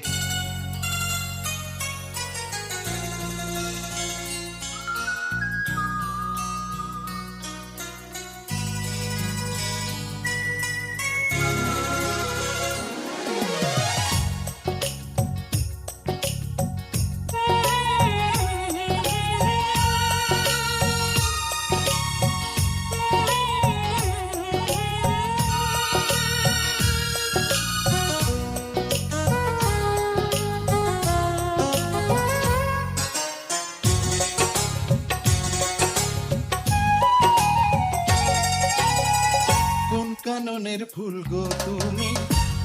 parte. নয়নের ফুল গো তুমি,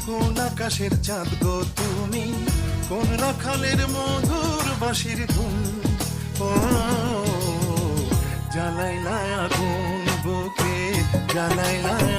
কোন আকাশের চাঁদ গো তুমি, কোন রাখালের মধুর বাসির ধুম। ও জ্বালাই না আগুন বুকে জ্বালাই না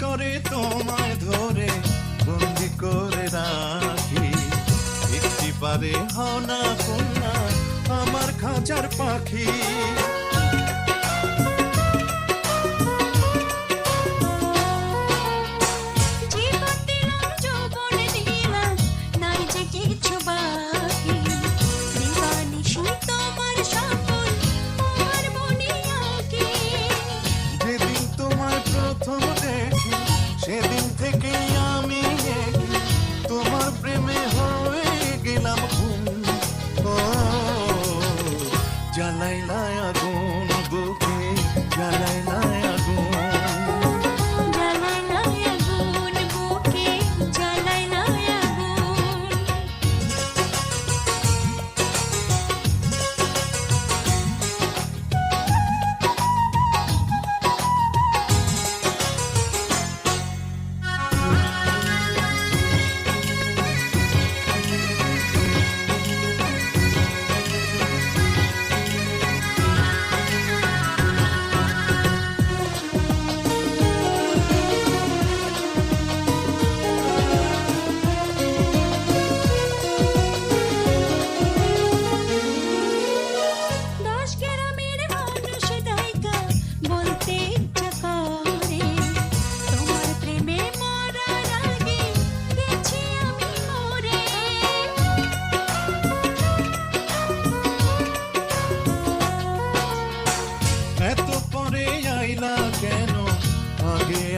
করে তোমায় ধরে বন্দি করে রাখি। একটি পারে হওনা কন্যা আমার খাঁচার পাখি।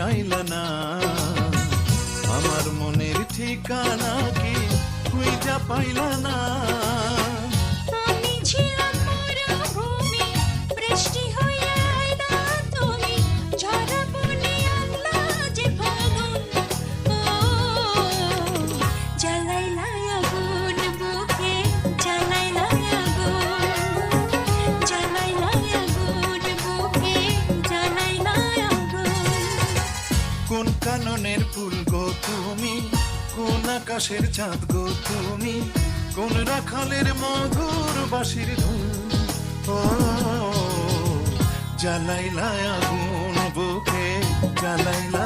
আইলা না। আমার মনের ঠিকানা কি খুঁজা পাইলা না। আকাশের চাঁদ গো তুমি কোন রাখালের মধুর বাসির ধুম ও জ্বালাইলা আগুন বুকে জ্বালাইলা